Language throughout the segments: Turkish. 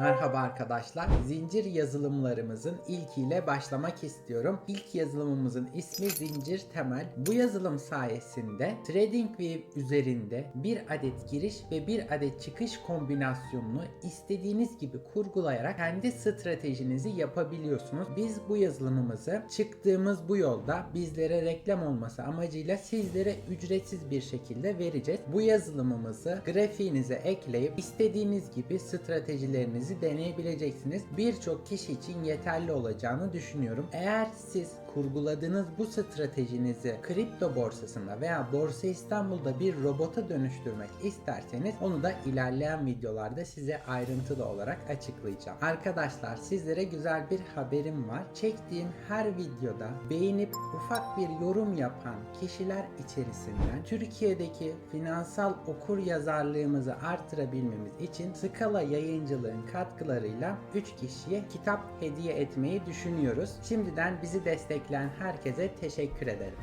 Merhaba arkadaşlar. Zincir yazılımlarımızın ilkiyle başlamak istiyorum. İlk yazılımımızın ismi Zincir Temel. Bu yazılım sayesinde TradingView üzerinde bir adet giriş ve bir adet çıkış kombinasyonunu istediğiniz gibi kurgulayarak kendi stratejinizi yapabiliyorsunuz. Biz bu yazılımımızı çıktığımız bu yolda bizlere reklam olması amacıyla sizlere ücretsiz bir şekilde vereceğiz. Bu yazılımımızı grafiğinize ekleyip istediğiniz gibi stratejilerinizi deneyebileceksiniz. Birçok kişi için yeterli olacağını düşünüyorum. Eğer siz kurguladığınız bu stratejinizi kripto borsasında veya Borsa İstanbul'da bir robota dönüştürmek isterseniz onu da ilerleyen videolarda size ayrıntılı olarak açıklayacağım. Arkadaşlar sizlere güzel bir haberim var. Çektiğim her videoda beğenip ufak bir yorum yapan kişiler içerisinden Türkiye'deki finansal okur yazarlığımızı artırabilmemiz için Skala yayıncılığın katkılarıyla 3 kişiye kitap hediye etmeyi düşünüyoruz. Şimdiden bizi destekleyen herkese teşekkür ederim.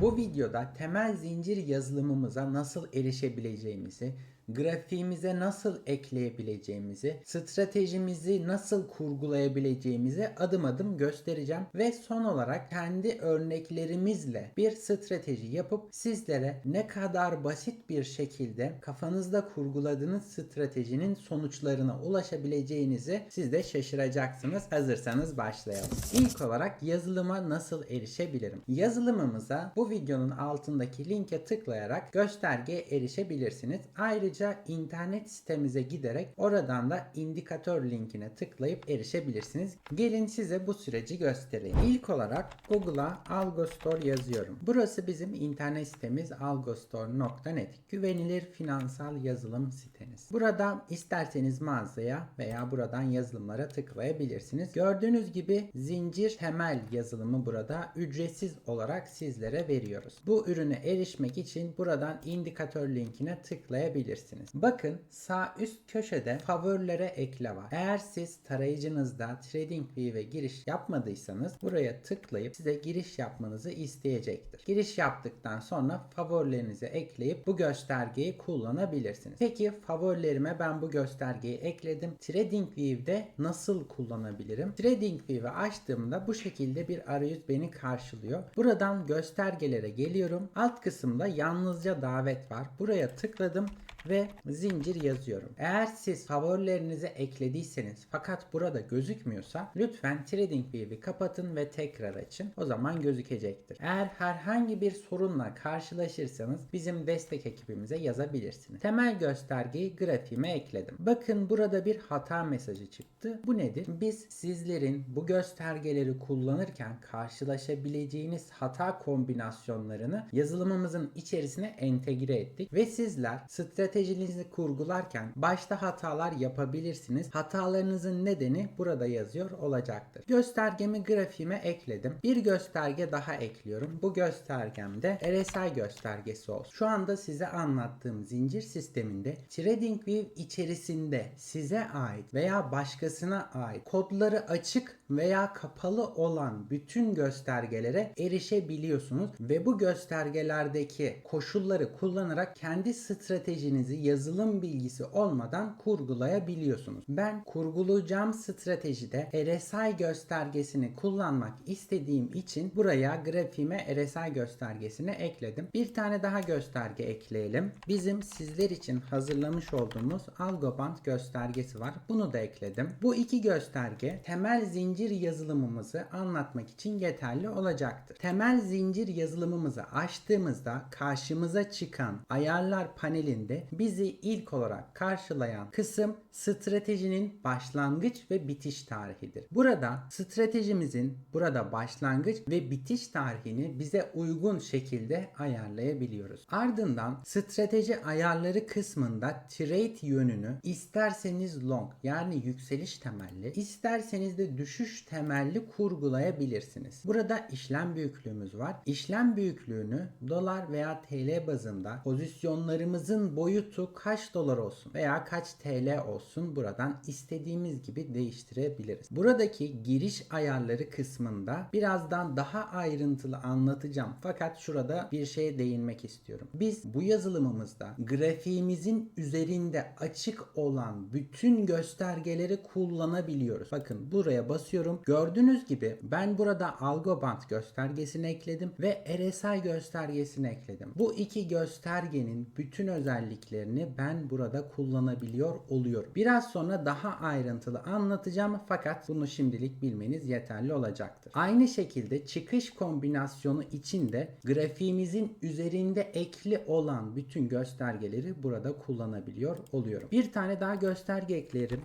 Bu videoda temel zincir yazılımımıza nasıl erişebileceğimizi, grafiğimize nasıl ekleyebileceğimizi, stratejimizi nasıl kurgulayabileceğimizi adım adım göstereceğim ve son olarak kendi örneklerimizle bir strateji yapıp sizlere ne kadar basit bir şekilde kafanızda kurguladığınız stratejinin sonuçlarına ulaşabileceğinizi siz de şaşıracaksınız. Hazırsanız başlayalım. İlk olarak yazılıma nasıl erişebilirim? Yazılımımıza bu videonun altındaki linke tıklayarak göstergeye erişebilirsiniz. Ayrıca internet sitemize giderek oradan da indikatör linkine tıklayıp erişebilirsiniz. Gelin size bu süreci göstereyim. İlk olarak Google'a Algostore yazıyorum. Burası bizim internet sitemiz algostore.net. Güvenilir finansal yazılım siteniz. Burada isterseniz mağazaya veya buradan yazılımlara tıklayabilirsiniz. Gördüğünüz gibi zincir temel yazılımı burada ücretsiz olarak sizlere veriyoruz. Bu ürüne erişmek için buradan indikatör linkine tıklayabilirsiniz. Bakın sağ üst köşede favorilere ekle var. Eğer siz tarayıcınızda TradingView'e giriş yapmadıysanız buraya tıklayıp size giriş yapmanızı isteyecektir. Giriş yaptıktan sonra favorilerinize ekleyip bu göstergeyi kullanabilirsiniz. Peki favorilerime ben bu göstergeyi ekledim. TradingView'de nasıl kullanabilirim? TradingView'i açtığımda bu şekilde bir arayüz beni karşılıyor. Buradan göstergelere geliyorum. Alt kısımda yalnızca davet var. Buraya tıkladım ve zincir yazıyorum. Eğer siz favorilerinizi eklediyseniz fakat burada gözükmüyorsa lütfen TradingView'i kapatın ve tekrar açın. O zaman gözükecektir. Eğer herhangi bir sorunla karşılaşırsanız bizim destek ekibimize yazabilirsiniz. Temel göstergeyi grafiğime ekledim. Bakın burada bir hata mesajı çıktı. Bu nedir? Biz sizlerin bu göstergeleri kullanırken karşılaşabileceğiniz hata kombinasyonlarını yazılımımızın içerisine entegre ettik ve sizler stratejinizi kurgularken başta hatalar yapabilirsiniz. Hatalarınızın nedeni burada yazıyor olacaktır. Göstergemi grafiğime ekledim. Bir gösterge daha ekliyorum. Bu göstergemde RSI göstergesi olsun. Şu anda size anlattığım zincir sisteminde TradingView içerisinde size ait veya başkasına ait kodları açık veya kapalı olan bütün göstergelere erişebiliyorsunuz ve bu göstergelerdeki koşulları kullanarak kendi stratejinizi yazılım bilgisi olmadan kurgulayabiliyorsunuz. Ben kurgulayacağım stratejide RSI göstergesini kullanmak istediğim için buraya grafiğime RSI göstergesini ekledim. Bir tane daha gösterge ekleyelim. Bizim sizler için hazırlamış olduğumuz Algoband göstergesi var. Bunu da ekledim. Bu iki gösterge temel zincir yazılımımızı anlatmak için yeterli olacaktır. Temel zincir yazılımımızı açtığımızda karşımıza çıkan ayarlar panelinde bizi ilk olarak karşılayan kısım stratejinin başlangıç ve bitiş tarihidir. Burada stratejimizin burada başlangıç ve bitiş tarihini bize uygun şekilde ayarlayabiliyoruz. Ardından strateji ayarları kısmında trade yönünü isterseniz long yani yükseliş temelli, isterseniz de düşüş temelli kurgulayabilirsiniz. Burada işlem büyüklüğümüz var. İşlem büyüklüğünü dolar veya TL bazında pozisyonlarımızın boyut boyutu kaç dolar olsun veya kaç TL olsun buradan istediğimiz gibi değiştirebiliriz. Buradaki giriş ayarları kısmında birazdan daha ayrıntılı anlatacağım. Fakat şurada bir şeye değinmek istiyorum. Biz bu yazılımımızda grafiğimizin üzerinde açık olan bütün göstergeleri kullanabiliyoruz. Bakın buraya basıyorum. Gördüğünüz gibi ben burada Algoband göstergesini ekledim ve RSI göstergesini ekledim. Bu iki göstergenin bütün özelliklerini ben burada kullanabiliyor oluyorum. Biraz sonra daha ayrıntılı anlatacağım fakat bunu şimdilik bilmeniz yeterli olacaktır. Aynı şekilde çıkış kombinasyonu için de grafiğimizin üzerinde ekli olan bütün göstergeleri burada kullanabiliyor oluyorum. Bir tane daha gösterge eklerim.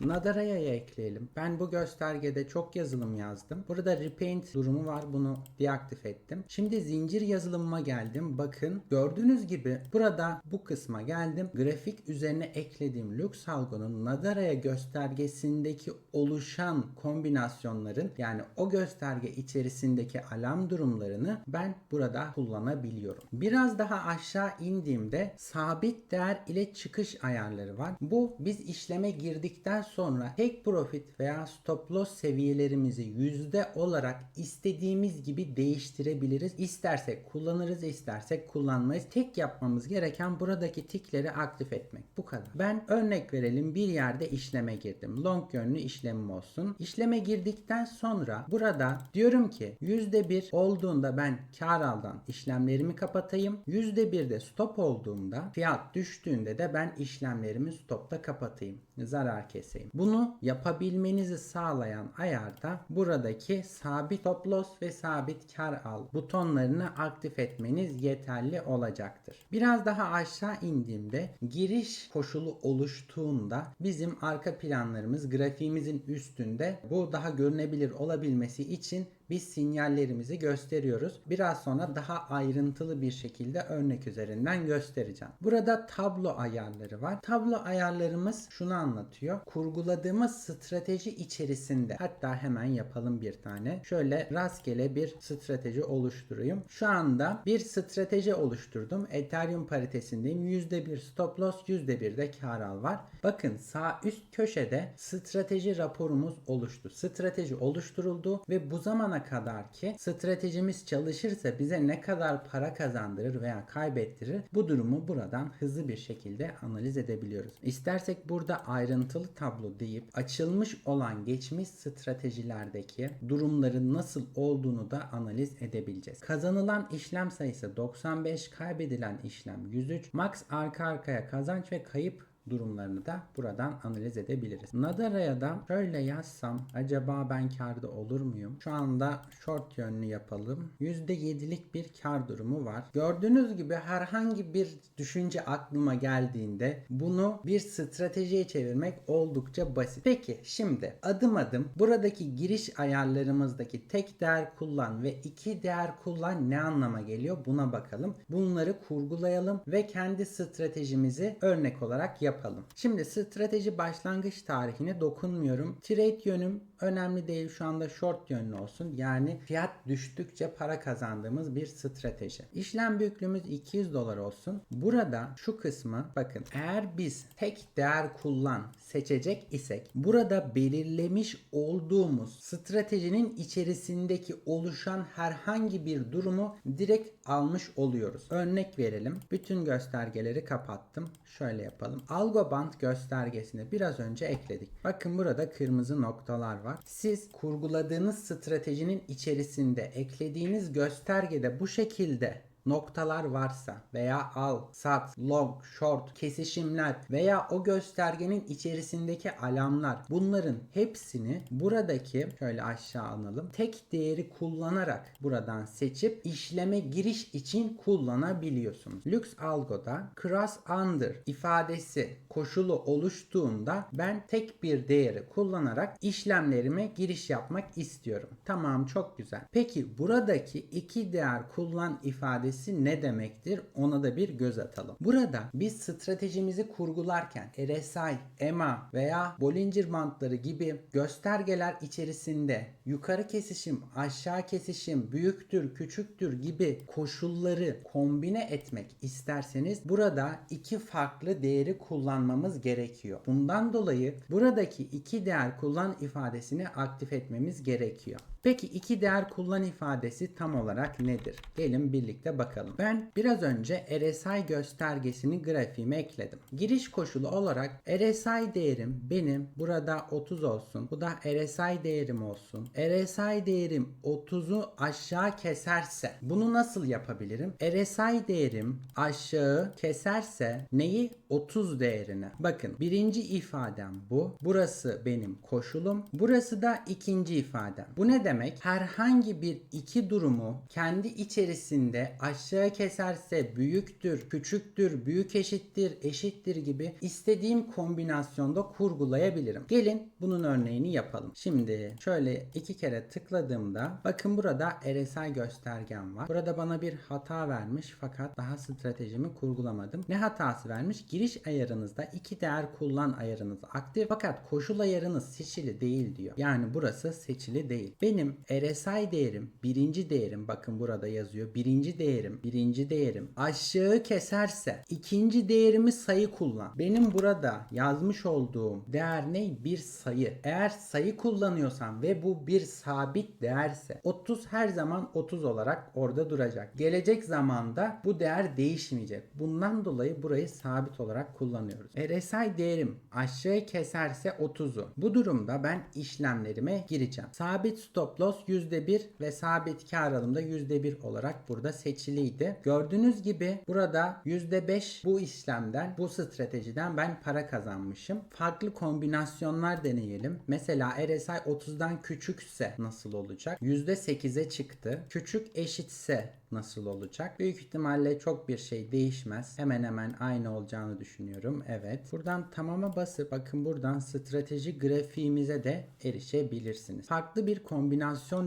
Nadara'ya ekleyelim. Ben bu göstergede çok yazılım yazdım. Burada repaint durumu var. Bunu deaktif ettim. Şimdi zincir yazılımıma geldim. Bakın gördüğünüz gibi burada bu kısma geldim. Grafik üzerine eklediğim Luxalgo'nun Nadara'ya göstergesindeki oluşan kombinasyonların yani o gösterge içerisindeki alarm durumlarını ben burada kullanabiliyorum. Biraz daha aşağı indiğimde sabit değer ile çıkış ayarları var. Bu biz işleme girdikten sonra take profit veya stop loss seviyelerimizi yüzde olarak istediğimiz gibi değiştirebiliriz. İstersek kullanırız, istersek kullanmayız. Tek yapmamız gereken buradaki tikleri aktif etmek. Bu kadar. Ben örnek verelim bir yerde işleme girdim. Long yönlü işlemim olsun. İşleme girdikten sonra burada diyorum ki %1 olduğunda ben kar aldan işlemlerimi kapatayım. %1'de stop olduğunda fiyat düştüğünde de ben işlemlerimi stopta kapatayım. Zarar keseyim. Bunu yapabilmenizi sağlayan ayarda buradaki sabit stop loss ve sabit kar al butonlarını aktif etmeniz yeterli olacaktır. Biraz daha aşağı indiğimde giriş koşulu oluştuğunda bizim arka planlarımız grafiğimizin üstünde bu daha görünebilir olabilmesi için biz sinyallerimizi gösteriyoruz. Biraz sonra daha ayrıntılı bir şekilde örnek üzerinden göstereceğim. Burada tablo ayarları var. Tablo ayarlarımız şunu anlatıyor. Kurguladığımız strateji içerisinde hatta hemen yapalım bir tane. Şöyle rastgele bir strateji oluşturayım. Şu anda bir strateji oluşturdum. Ethereum paritesindeyim. %1 stop loss, %1 de kar al var. Bakın sağ üst köşede strateji raporumuz oluştu. Strateji oluşturuldu ve bu zamana kadar ki stratejimiz çalışırsa bize ne kadar para kazandırır veya kaybettirir bu durumu buradan hızlı bir şekilde analiz edebiliyoruz. İstersek burada ayrıntılı tablo deyip açılmış olan geçmiş stratejilerdeki durumların nasıl olduğunu da analiz edebileceğiz. Kazanılan işlem sayısı 95, kaybedilen işlem 103, max arka arkaya kazanç ve kayıp durumlarını da buradan analiz edebiliriz. Nadara'ya da şöyle yazsam acaba ben karda olur muyum? Şu anda short yönlü yapalım. %7'lik bir kar durumu var. Gördüğünüz gibi herhangi bir düşünce aklıma geldiğinde bunu bir stratejiye çevirmek oldukça basit. Peki şimdi adım adım buradaki giriş ayarlarımızdaki tek değer kullan ve iki değer kullan ne anlama geliyor buna bakalım. Bunları kurgulayalım ve kendi stratejimizi örnek olarak yapalım yapalım. Şimdi strateji başlangıç tarihine dokunmuyorum. Trade yönüm önemli değil şu anda short yönlü olsun. Yani fiyat düştükçe para kazandığımız bir strateji. İşlem büyüklüğümüz 200 dolar olsun. Burada şu kısmı bakın eğer biz tek değer kullan seçecek isek burada belirlemiş olduğumuz stratejinin içerisindeki oluşan herhangi bir durumu direkt almış oluyoruz. Örnek verelim. Bütün göstergeleri kapattım. Şöyle yapalım. Algoband göstergesini biraz önce ekledik. Bakın burada kırmızı noktalar var. Siz kurguladığınız stratejinin içerisinde eklediğiniz göstergede bu şekilde noktalar varsa veya al, sat, long, short, kesişimler veya o göstergenin içerisindeki alarmlar bunların hepsini buradaki şöyle aşağı alalım. Tek değeri kullanarak buradan seçip işleme giriş için kullanabiliyorsunuz. Lux Algo'da cross under ifadesi koşulu oluştuğunda ben tek bir değeri kullanarak işlemlerime giriş yapmak istiyorum. Tamam çok güzel. Peki buradaki iki değer kullan ifadesi ifadesi ne demektir? Ona da bir göz atalım. Burada biz stratejimizi kurgularken RSI, EMA veya Bollinger bantları gibi göstergeler içerisinde yukarı kesişim, aşağı kesişim, büyüktür, küçüktür gibi koşulları kombine etmek isterseniz burada iki farklı değeri kullanmamız gerekiyor. Bundan dolayı buradaki iki değer kullan ifadesini aktif etmemiz gerekiyor. Peki iki değer kullan ifadesi tam olarak nedir? Gelin birlikte bakalım. Ben biraz önce RSI göstergesini grafiğime ekledim. Giriş koşulu olarak RSI değerim benim burada 30 olsun. Bu da RSI değerim olsun. RSI değerim 30'u aşağı keserse bunu nasıl yapabilirim? RSI değerim aşağı keserse neyi? 30 değerine. Bakın birinci ifadem bu. Burası benim koşulum. Burası da ikinci ifadem. Bu ne demek? Herhangi bir iki durumu kendi içerisinde aşağı keserse büyüktür, küçüktür, büyük eşittir, eşittir gibi istediğim kombinasyonda kurgulayabilirim. Gelin bunun örneğini yapalım. Şimdi şöyle iki kere tıkladığımda bakın burada RSI göstergem var. Burada bana bir hata vermiş fakat daha stratejimi kurgulamadım. Ne hatası vermiş? Giriş ayarınızda iki değer kullan ayarınız aktif fakat koşul ayarınız seçili değil diyor. Yani burası seçili değil. Benim RSI değerim, birinci değerim bakın burada yazıyor. Birinci değerim, birinci değerim aşağı keserse ikinci değerimi sayı kullan. Benim burada yazmış olduğum değer ne? Bir sayı. Eğer sayı kullanıyorsam ve bu bir sabit değerse 30 her zaman 30 olarak orada duracak. Gelecek zamanda bu değer değişmeyecek. Bundan dolayı burayı sabit olarak kullanıyoruz. RSI değerim aşağı keserse 30'u. Bu durumda ben işlemlerime gireceğim. Sabit stop loss %1 ve sabit kar alımda %1 olarak burada seçiliydi. Gördüğünüz gibi burada %5 bu işlemden, bu stratejiden ben para kazanmışım. Farklı kombinasyonlar deneyelim. Mesela RSI 30'dan küçükse nasıl olacak? %8'e çıktı. Küçük eşitse nasıl olacak? Büyük ihtimalle çok bir şey değişmez. Hemen hemen aynı olacağını düşünüyorum. Evet. Buradan tamama basıp bakın buradan strateji grafiğimize de erişebilirsiniz. Farklı bir kombinasyon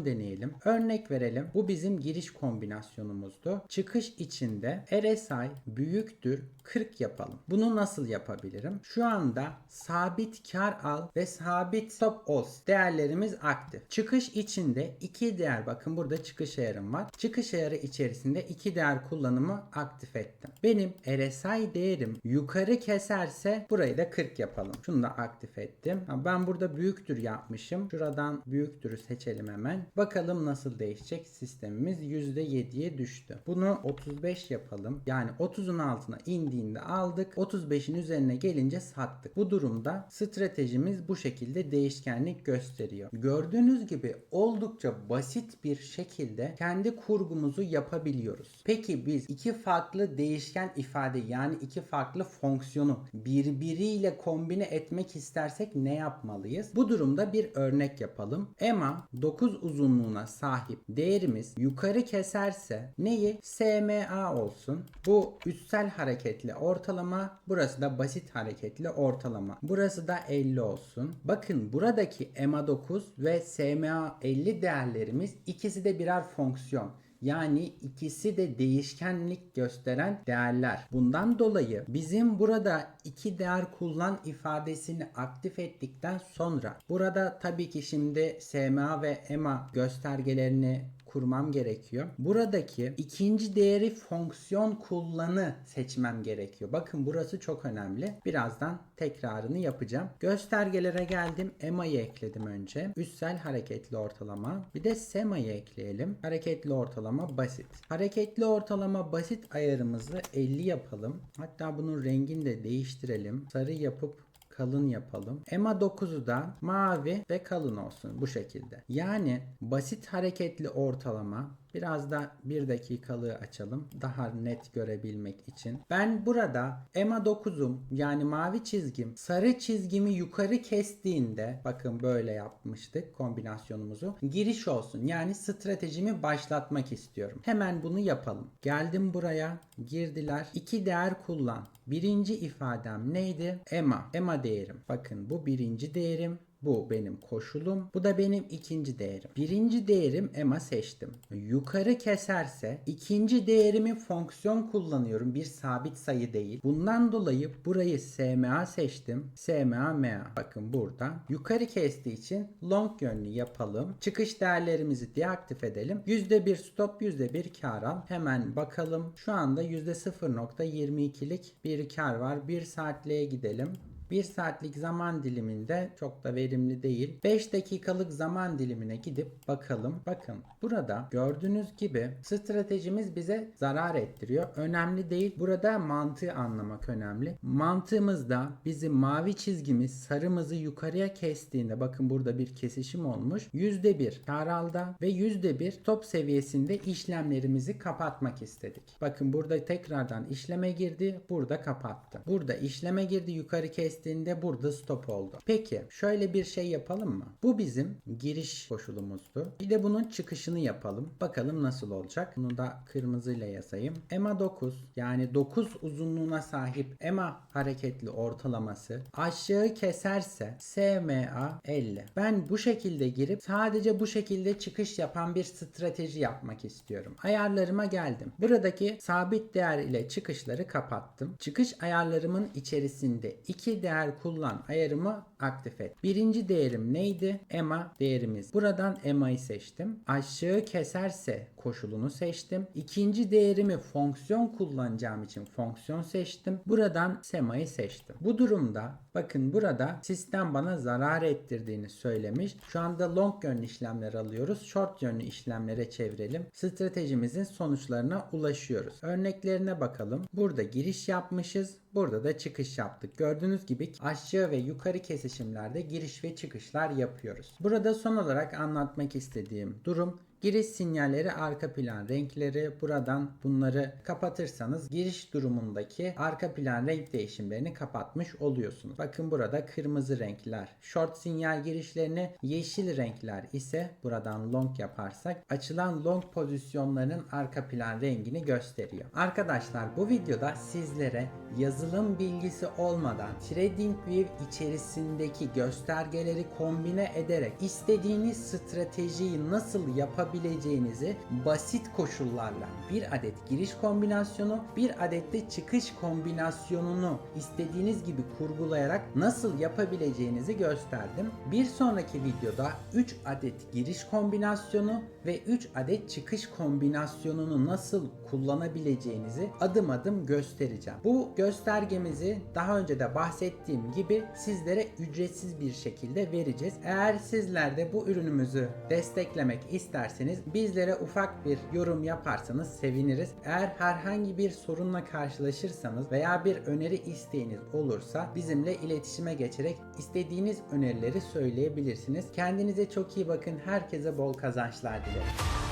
deneyelim. Örnek verelim. Bu bizim giriş kombinasyonumuzdu. Çıkış içinde RSI büyüktür 40 yapalım. Bunu nasıl yapabilirim? Şu anda sabit kar al ve sabit stop loss değerlerimiz aktif. Çıkış içinde iki değer bakın burada çıkış ayarım var. Çıkış ayarı içerisinde iki değer kullanımı aktif ettim. Benim RSI değerim yukarı keserse burayı da 40 yapalım. Şunu da aktif ettim. Ben burada büyüktür yapmışım. Şuradan büyüktürü seçelim hemen. Bakalım nasıl değişecek sistemimiz %7'ye düştü. Bunu 35 yapalım. Yani 30'un altına indiğinde aldık. 35'in üzerine gelince sattık. Bu durumda stratejimiz bu şekilde değişkenlik gösteriyor. Gördüğünüz gibi oldukça basit bir şekilde kendi kurgumuzu yapabiliyoruz. Peki biz iki farklı değişken ifade yani iki farklı fonksiyonu birbiriyle kombine etmek istersek ne yapmalıyız? Bu durumda bir örnek yapalım. EMA 9 uzunluğuna sahip değerimiz yukarı keserse neyi? SMA olsun. Bu üstsel hareketli ortalama. Burası da basit hareketli ortalama. Burası da 50 olsun. Bakın buradaki EMA 9 ve SMA 50 değerlerimiz ikisi de birer fonksiyon. Yani ikisi de değişkenlik gösteren değerler. Bundan dolayı bizim burada iki değer kullan ifadesini aktif ettikten sonra burada tabii ki şimdi SMA ve EMA göstergelerini kurmam gerekiyor. Buradaki ikinci değeri fonksiyon kullanı seçmem gerekiyor. Bakın burası çok önemli. Birazdan tekrarını yapacağım. Göstergelere geldim. EMA'yı ekledim önce. Üstsel hareketli ortalama. Bir de SEMA'yı ekleyelim. Hareketli ortalama basit. Hareketli ortalama basit ayarımızı 50 yapalım. Hatta bunun rengini de değiştirelim. Sarı yapıp kalın yapalım. EMA 9'u da mavi ve kalın olsun bu şekilde. Yani basit hareketli ortalama Biraz da bir dakikalığı açalım. Daha net görebilmek için. Ben burada EMA 9'um yani mavi çizgim sarı çizgimi yukarı kestiğinde bakın böyle yapmıştık kombinasyonumuzu. Giriş olsun yani stratejimi başlatmak istiyorum. Hemen bunu yapalım. Geldim buraya girdiler. İki değer kullan. Birinci ifadem neydi? EMA. EMA değerim. Bakın bu birinci değerim. Bu benim koşulum. Bu da benim ikinci değerim. Birinci değerim EMA seçtim. Yukarı keserse ikinci değerimi fonksiyon kullanıyorum. Bir sabit sayı değil. Bundan dolayı burayı SMA seçtim. SMA MA. Bakın burada. Yukarı kestiği için long yönlü yapalım. Çıkış değerlerimizi deaktif edelim. %1 stop %1 kar al. Hemen bakalım. Şu anda %0.22'lik bir kar var. 1 saatliğe gidelim. 1 saatlik zaman diliminde çok da verimli değil. 5 dakikalık zaman dilimine gidip bakalım. Bakın burada gördüğünüz gibi stratejimiz bize zarar ettiriyor. Önemli değil. Burada mantığı anlamak önemli. Mantığımızda bizim mavi çizgimiz sarımızı yukarıya kestiğinde bakın burada bir kesişim olmuş. %1 kar alda ve %1 top seviyesinde işlemlerimizi kapatmak istedik. Bakın burada tekrardan işleme girdi. Burada kapattı. Burada işleme girdi yukarı kestiğinde burada stop oldu. Peki şöyle bir şey yapalım mı? Bu bizim giriş koşulumuzdu. Bir de bunun çıkışını yapalım. Bakalım nasıl olacak. Bunu da kırmızıyla yazayım. EMA 9 yani 9 uzunluğuna sahip EMA hareketli ortalaması aşağı keserse SMA 50. Ben bu şekilde girip sadece bu şekilde çıkış yapan bir strateji yapmak istiyorum. Ayarlarıma geldim. Buradaki sabit değer ile çıkışları kapattım. Çıkış ayarlarımın içerisinde iki değer kullan ayarımı aktif et. Birinci değerim neydi? EMA değerimiz. Buradan EMA'yı seçtim. Aşağı keserse koşulunu seçtim. İkinci değerimi fonksiyon kullanacağım için fonksiyon seçtim. Buradan SEMA'yı seçtim. Bu durumda bakın burada sistem bana zarar ettirdiğini söylemiş. Şu anda long yönlü işlemler alıyoruz. Short yönlü işlemlere çevirelim. Stratejimizin sonuçlarına ulaşıyoruz. Örneklerine bakalım. Burada giriş yapmışız. Burada da çıkış yaptık. Gördüğünüz gibi aşağı ve yukarı kesişimlerde giriş ve çıkışlar yapıyoruz. Burada son olarak anlatmak istediğim durum Giriş sinyalleri arka plan renkleri buradan bunları kapatırsanız giriş durumundaki arka plan renk değişimlerini kapatmış oluyorsunuz. Bakın burada kırmızı renkler short sinyal girişlerini yeşil renkler ise buradan long yaparsak açılan long pozisyonlarının arka plan rengini gösteriyor. Arkadaşlar bu videoda sizlere yazılım bilgisi olmadan TradingView içerisindeki göstergeleri kombine ederek istediğiniz stratejiyi nasıl yapabileceğinizi basit koşullarla bir adet giriş kombinasyonu bir adet de çıkış kombinasyonunu istediğiniz gibi kurgulayarak nasıl yapabileceğinizi gösterdim. Bir sonraki videoda 3 adet giriş kombinasyonu ve 3 adet çıkış kombinasyonunu nasıl kullanabileceğinizi adım adım göstereceğim. Bu göstergemizi daha önce de bahsettiğim gibi sizlere ücretsiz bir şekilde vereceğiz. Eğer sizler de bu ürünümüzü desteklemek isterseniz bizlere ufak bir yorum yaparsanız seviniriz. Eğer herhangi bir sorunla karşılaşırsanız veya bir öneri isteğiniz olursa bizimle iletişime geçerek istediğiniz önerileri söyleyebilirsiniz. Kendinize çok iyi bakın. Herkese bol kazançlar dilerim.